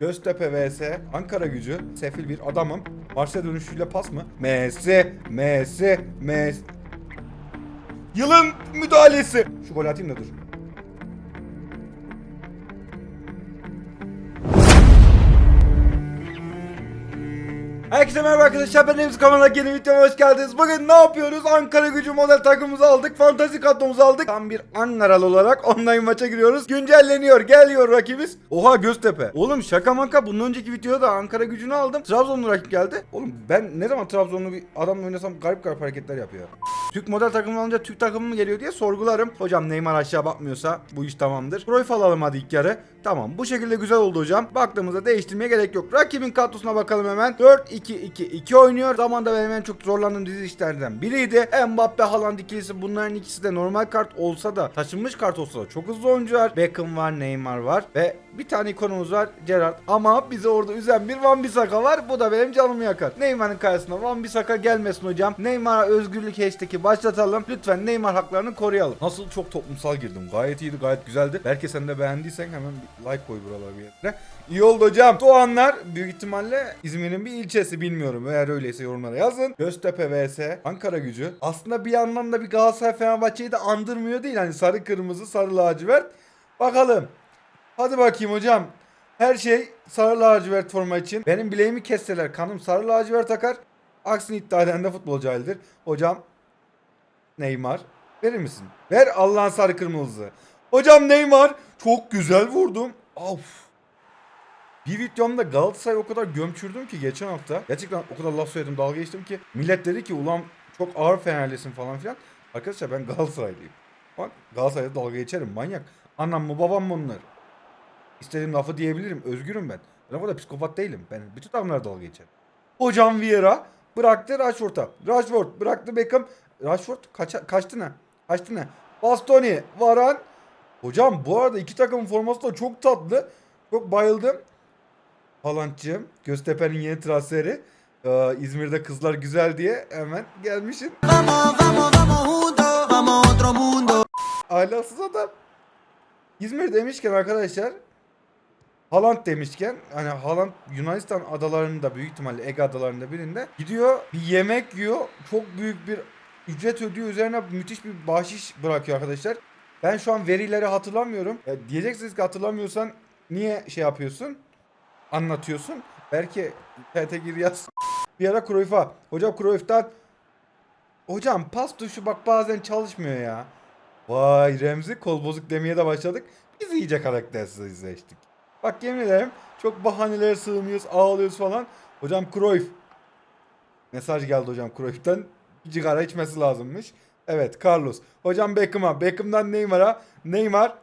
Göztepe vs Ankara gücü. Sefil bir adamım. Mars'a dönüşüyle pas mı? MS, MS, MS. Yılın müdahalesi. Şu gol atayım da dur. Herkese merhaba arkadaşlar ben Emz kanalına yeni videoma hoş geldiniz. Bugün ne yapıyoruz? Ankara gücü model takımımızı aldık. Fantastik kadromuzu aldık. Tam bir Ankaralı olarak online maça giriyoruz. Güncelleniyor. Geliyor rakibimiz. Oha Göztepe. Oğlum şaka maka bundan önceki videoda Ankara gücünü aldım. Trabzonlu rakip geldi. Oğlum ben ne zaman Trabzonlu bir adamla oynasam garip garip hareketler yapıyor. Türk model takımı alınca Türk takımı mı geliyor diye sorgularım. Hocam Neymar aşağı bakmıyorsa bu iş tamamdır. Cruyff alalım hadi ilk yarı. Tamam bu şekilde güzel oldu hocam. Baktığımızda değiştirmeye gerek yok. Rakibin kadrosuna bakalım hemen. 4-2-2-2 oynuyor. Zamanda benim en çok zorlandığım dizi işlerden biriydi. Mbappe Haaland ikilisi bunların ikisi de normal kart olsa da taşınmış kart olsa da çok hızlı oyuncular. Beckham var, Neymar var ve bir tane ikonumuz var Gerrard. Ama bizi orada üzen bir Van Bissaka var. Bu da benim canımı yakar. Neymar'ın karşısına Van Bissaka gelmesin hocam. Neymar'a özgürlük hashtag'i başlatalım. Lütfen Neymar haklarını koruyalım. Nasıl çok toplumsal girdim. Gayet iyiydi, gayet güzeldi. Belki sen de beğendiysen hemen bir like koy buralara bir yerine. İyi oldu hocam. Doğanlar büyük ihtimalle İzmir'in bir ilçesi bilmiyorum. Eğer öyleyse yorumlara yazın. Göztepe vs Ankara gücü. Aslında bir yandan da bir Galatasaray Fenerbahçe'yi de andırmıyor değil. Hani sarı kırmızı sarı lacivert. Bakalım. Hadi bakayım hocam. Her şey sarı lacivert forma için. Benim bileğimi kesseler kanım sarı lacivert takar. Aksini iddia eden de futbolcu halidir. Hocam Neymar verir misin? Ver Allah'ın sarı kırmızı. Hocam Neymar çok güzel vurdum. Of. Bir videomda Galatasaray o kadar gömçürdüm ki geçen hafta. Gerçekten o kadar laf söyledim dalga geçtim ki. Millet dedi ki ulan çok ağır Fenerlisin falan filan. Arkadaşlar ben Galatasaraylıyım. Bak Galatasaray'da dalga geçerim manyak. Anam mı babam mı onlar? İstediğim lafı diyebilirim. Özgürüm ben. Ben kadar psikopat değilim. Ben bütün adamlara dalga geçerim. Hocam Vieira bıraktı Rashford'a. Rashford bıraktı Beckham. Rashford kaça, kaçtı ne? Kaçtı ne? Bastoni, Varan. Hocam bu arada iki takımın forması da çok tatlı. Çok bayıldım. Haaland'cığım. Göztepe'nin yeni transferi. Ee, İzmir'de kızlar güzel diye hemen gelmişsin. Ahlaksız adam. İzmir demişken arkadaşlar Haaland demişken hani Haaland Yunanistan adalarında büyük ihtimalle Ege adalarında birinde gidiyor bir yemek yiyor çok büyük bir ücret ödüyor üzerine müthiş bir bahşiş bırakıyor arkadaşlar. Ben şu an verileri hatırlamıyorum. Ya diyeceksiniz ki hatırlamıyorsan niye şey yapıyorsun? Anlatıyorsun. Belki PT gir yaz. Bir ara Cruyff'a. Hocam Cruyff'tan Hocam pas tuşu bak bazen çalışmıyor ya. Vay Remzi kol bozuk demeye de başladık. Biz iyice karaktersizleştik. Bak yemin ederim çok bahanelere sığmıyoruz, ağlıyoruz falan. Hocam Cruyff. Mesaj geldi hocam Cruyff'tan. Bir cigara içmesi lazımmış. Evet Carlos. Hocam Beckham'a. Beckham'dan Neymar'a. Neymar.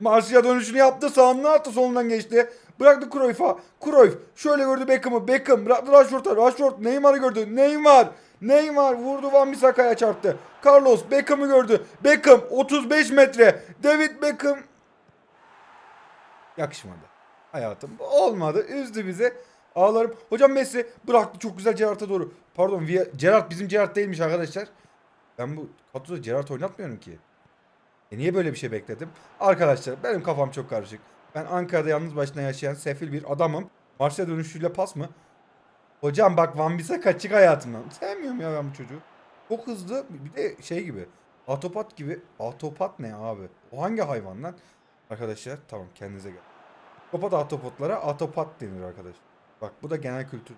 Marsilya dönüşünü yaptı. Sağından attı solundan geçti. Bıraktı Cruyff'a. Cruyff şöyle gördü Beckham'ı. Beckham bıraktı Rashford'a. Rashford Neymar'ı gördü. Neymar. Neymar vurdu Van Bissaka'ya çarptı. Carlos Beckham'ı gördü. Beckham 35 metre. David Beckham yakışmadı. Hayatım olmadı. Üzdü bizi. Ağlarım. Hocam Messi bıraktı çok güzel Gerrard'a doğru. Pardon Via- Gerrard bizim Gerrard değilmiş arkadaşlar. Ben bu kadroda Gerrard oynatmıyorum ki. E niye böyle bir şey bekledim? Arkadaşlar benim kafam çok karışık. Ben Ankara'da yalnız başına yaşayan sefil bir adamım. Mars'a dönüşüyle pas mı? Hocam bak Van Bissaka çık hayatımdan. Sevmiyorum ya ben bu çocuğu. Çok hızlı bir de şey gibi. Autopat gibi. Autopat ne abi? O hangi hayvan lan? Arkadaşlar tamam kendinize gel. Autopat autopotlara autopat denir arkadaş. Bak bu da genel kültür.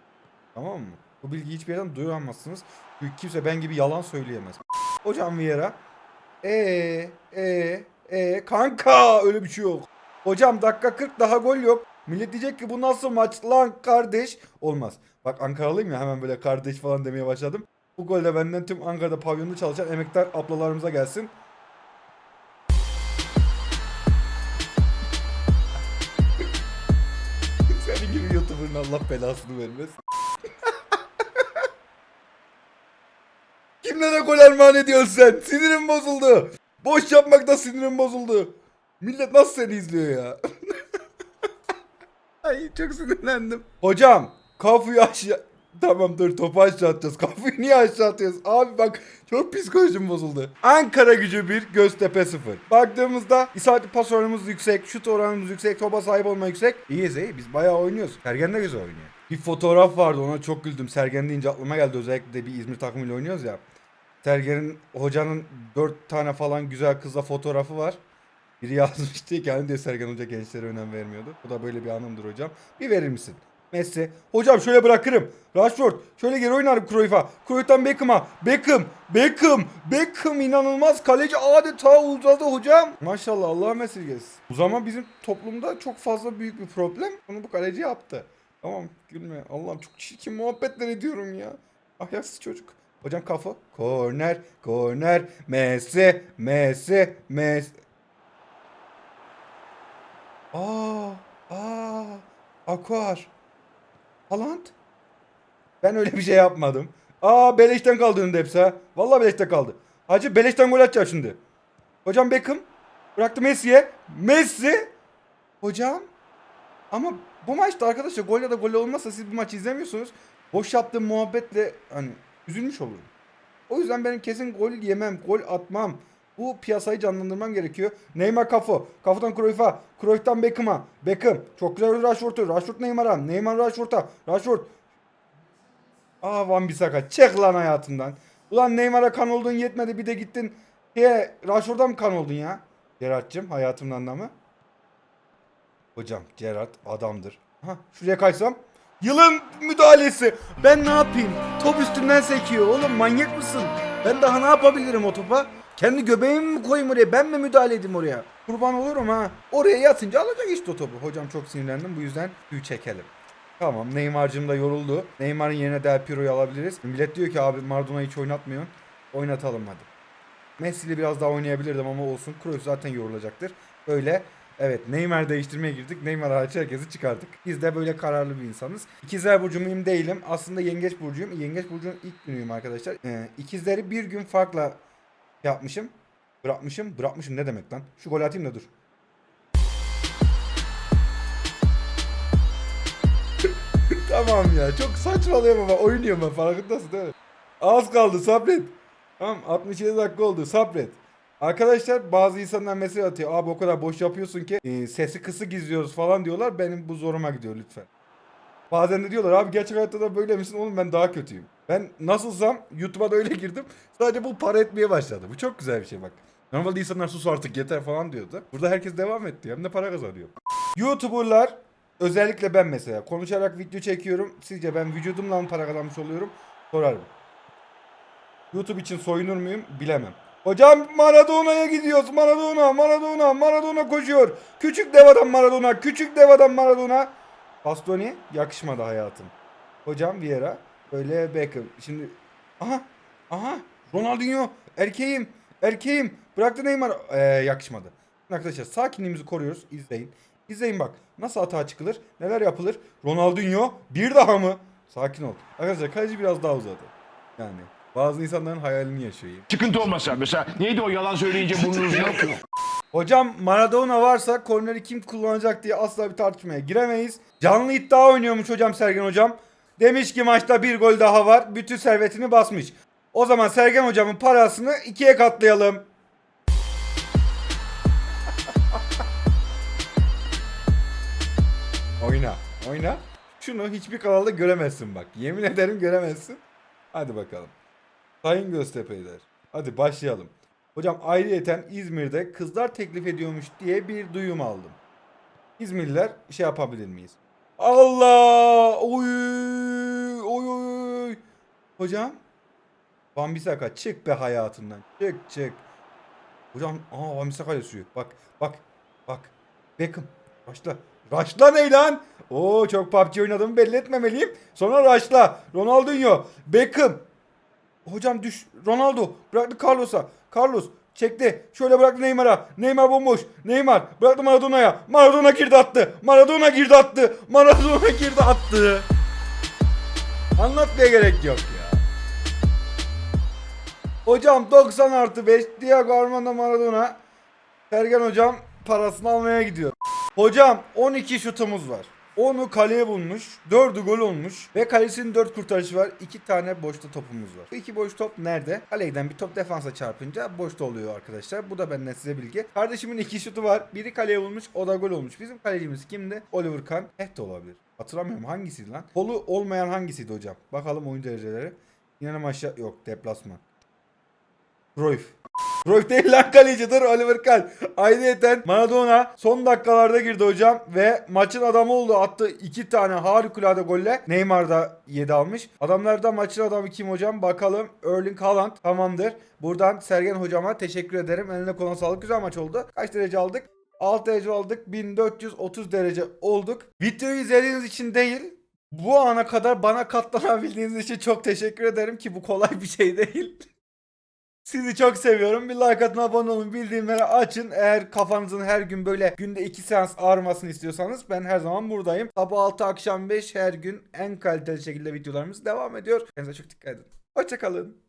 Tamam mı? Bu bilgiyi hiçbir yerden duyamazsınız. Çünkü kimse ben gibi yalan söyleyemez. Hocam Vieira. Ee, ee, ee, kanka öyle bir şey yok. Hocam dakika 40 daha gol yok. Millet diyecek ki bu nasıl maç lan kardeş. Olmaz. Bak Ankaralıyım ya hemen böyle kardeş falan demeye başladım. Bu gol de benden tüm Ankara'da pavyonda çalışan emektar ablalarımıza gelsin. YouTuber'ın Allah belasını vermez. Kimlere gol armağan ediyorsun sen? Sinirim bozuldu. Boş yapmakta sinirim bozuldu. Millet nasıl seni izliyor ya? Ay çok sinirlendim. Hocam Kafu'yu aşağı... Tamam dur topu aşağı atacağız. Kafayı niye aşağı atıyoruz? Abi bak çok psikolojim bozuldu. Ankara gücü 1, Göztepe 0. Baktığımızda isabetli pas oranımız yüksek, şut oranımız yüksek, topa sahip olma yüksek. İyiyiz iyi biz bayağı oynuyoruz. Sergen de güzel oynuyor. Bir fotoğraf vardı ona çok güldüm. Sergen deyince aklıma geldi özellikle de bir İzmir takımıyla oynuyoruz ya. Sergen'in hocanın 4 tane falan güzel kızla fotoğrafı var. Biri yazmıştı ki hani diyor Sergen Hoca gençlere önem vermiyordu. Bu da böyle bir anımdır hocam. Bir verir misin? Messi. Hocam şöyle bırakırım. Rashford. Şöyle geri oynarım Cruyff'a. Cruyff'tan Beckham'a. Beckham. Beckham. Beckham inanılmaz. Kaleci adeta uzadı hocam. Maşallah Allah'a esirgesin. Bu zaman bizim toplumda çok fazla büyük bir problem. Bunu bu kaleci yaptı. Tamam gülme. Allah'ım çok çirkin muhabbetler ediyorum ya. Ahlaksız çocuk. Hocam kafa. Korner. Korner. Messi. Messi. Messi. Aa, aa, Aquar. Haaland. Ben öyle bir şey yapmadım. Aa beleşten kaldı önünde hepsi ha. Vallahi beleşten kaldı. Hacı beleşten gol atacak şimdi. Hocam Beckham. Bıraktı Messi'ye. Messi. Hocam. Ama bu maçta arkadaşlar gol ya da gol olmazsa siz bu maçı izlemiyorsunuz. Boş yaptığım muhabbetle hani üzülmüş olurum. O yüzden benim kesin gol yemem, gol atmam. Bu piyasayı canlandırmam gerekiyor. Neymar Kafo. Kafo'dan Cruyff'a. Cruyff'tan Beckham'a. Beckham. Çok güzel bir Rashford'u. Rashford Neymar'a. Neymar Rashford'a. Rashford. Aa Van Bissaka. Çek lan hayatımdan. Ulan Neymar'a kan olduğun yetmedi bir de gittin. He, Rashford'a mı kan oldun ya? Gerard'cığım hayatımdan da mı? Hocam Gerard adamdır. Ha şuraya kaysam. Yılın müdahalesi. Ben ne yapayım? Top üstümden sekiyor. Oğlum manyak mısın? Ben daha ne yapabilirim o topa? Kendi göbeğimi mi koyayım oraya? Ben mi müdahale edeyim oraya? Kurban olurum ha. Oraya yatınca alacak işte o topu. Hocam çok sinirlendim. Bu yüzden tüy çekelim. Tamam Neymar'cığım da yoruldu. Neymar'ın yerine Del Piro'yu alabiliriz. Millet diyor ki abi Maradona hiç oynatmıyorsun. Oynatalım hadi. Messi'yle biraz daha oynayabilirdim ama olsun. Cruyff zaten yorulacaktır. Böyle evet Neymar değiştirmeye girdik. Neymar hariç herkesi çıkardık. Biz de böyle kararlı bir insanız. İkizler burcu muyum değilim. Aslında yengeç burcuyum. Yengeç burcunun ilk günüyüm arkadaşlar. Ee, ikizleri bir gün farkla yapmışım. Bırakmışım. Bırakmışım ne demek lan? Şu gol atayım da dur. tamam ya çok saçmalıyorum ama oynuyorum ben farkındasın değil mi? Az kaldı sabret. Tamam 67 dakika oldu sabret. Arkadaşlar bazı insanlar mesaj atıyor. Abi o kadar boş yapıyorsun ki e, sesi kısık izliyoruz falan diyorlar. Benim bu zoruma gidiyor lütfen. Bazen de diyorlar abi gerçek hayatta da böyle misin? Oğlum ben daha kötüyüm. Ben nasılsam YouTube'a da öyle girdim. Sadece bu para etmeye başladı. Bu çok güzel bir şey bak. Normalde insanlar sus artık yeter falan diyordu. Burada herkes devam etti. Hem de para kazanıyor. YouTuber'lar özellikle ben mesela konuşarak video çekiyorum. Sizce ben vücudumla mı para kazanmış oluyorum? Sorarım. YouTube için soyunur muyum? Bilemem. Hocam Maradona'ya gidiyoruz. Maradona, Maradona, Maradona koşuyor. Küçük dev adam Maradona, küçük dev adam Maradona. Bastoni yakışmadı hayatım. Hocam Vieira, böyle Beckham. Şimdi aha, aha Ronaldinho erkeğim, erkeğim. Bıraktı Neymar. Ee, yakışmadı. Arkadaşlar sakinliğimizi koruyoruz. İzleyin. İzleyin bak. Nasıl hata çıkılır? Neler yapılır? Ronaldinho bir daha mı? Sakin ol. Arkadaşlar kaleci biraz daha uzadı. Yani bazı insanların hayalini yaşıyor. Sıkıntı olmasa mesela neydi o yalan söyleyince burnunuz yapıyor? Hocam Maradona varsa korneri kim kullanacak diye asla bir tartışmaya giremeyiz. Canlı iddia oynuyormuş hocam Sergen hocam. Demiş ki maçta bir gol daha var. Bütün servetini basmış. O zaman Sergen hocamın parasını ikiye katlayalım. oyna. Oyna. Şunu hiçbir kanalda göremezsin bak. Yemin ederim göremezsin. Hadi bakalım. Sayın Göztepe'liler. Hadi başlayalım. Hocam ayrıyeten İzmir'de kızlar teklif ediyormuş diye bir duyum aldım. İzmirliler şey yapabilir miyiz? Allah! Oy! Oy oy! Hocam? Van Bissaka çık be hayatından. Çık çık. Hocam aa Van Bissaka yazıyor. Bak bak bak. Beckham. Başla. Raşla ne lan? Oo çok PUBG oynadığımı belli etmemeliyim. Sonra Raşla. Ronaldinho. Beckham. Hocam düş. Ronaldo. Bıraktı Carlos'a. Carlos çekti. Şöyle bıraktı Neymar'a. Neymar bomboş. Neymar bıraktı Maradona'ya. Maradona girdi attı. Maradona girdi attı. Maradona girdi attı. Anlatmaya gerek yok ya. Hocam 90 artı 5. Diego Armando Maradona. Sergen hocam parasını almaya gidiyor. Hocam 12 şutumuz var. 10'u kaleye bulmuş. 4'ü gol olmuş. Ve kalesinin 4 kurtarışı var. 2 tane boşta topumuz var. Bu iki boş top nerede? Kaleyden bir top defansa çarpınca boşta oluyor arkadaşlar. Bu da benden size bilgi. Kardeşimin iki şutu var. Biri kaleye bulmuş. O da gol olmuş. Bizim kalecimiz kimdi? Oliver Kahn. Eh de olabilir. Hatırlamıyorum hangisiydi lan? Kolu olmayan hangisiydi hocam? Bakalım oyun dereceleri. İnanın aşağı yok deplasman. Cruyff. Cruyff değil lan kaleci dur Oliver Kahn. Ayrıyeten Maradona son dakikalarda girdi hocam ve maçın adamı oldu. Attı iki tane harikulade golle. Neymar da 7 almış. Adamlarda maçın adamı kim hocam? Bakalım. Erling Haaland tamamdır. Buradan Sergen hocama teşekkür ederim. Eline koluna sağlık. Güzel maç oldu. Kaç derece aldık? 6 derece aldık. 1430 derece olduk. Videoyu izlediğiniz için değil, bu ana kadar bana katlanabildiğiniz için çok teşekkür ederim ki bu kolay bir şey değil. Sizi çok seviyorum. Bir like atın, abone olun, bildirimleri açın. Eğer kafanızın her gün böyle günde 2 seans ağrımasını istiyorsanız ben her zaman buradayım. Sabah 6 akşam 5 her gün en kaliteli şekilde videolarımız devam ediyor. Kendinize çok dikkat edin. Hoşçakalın.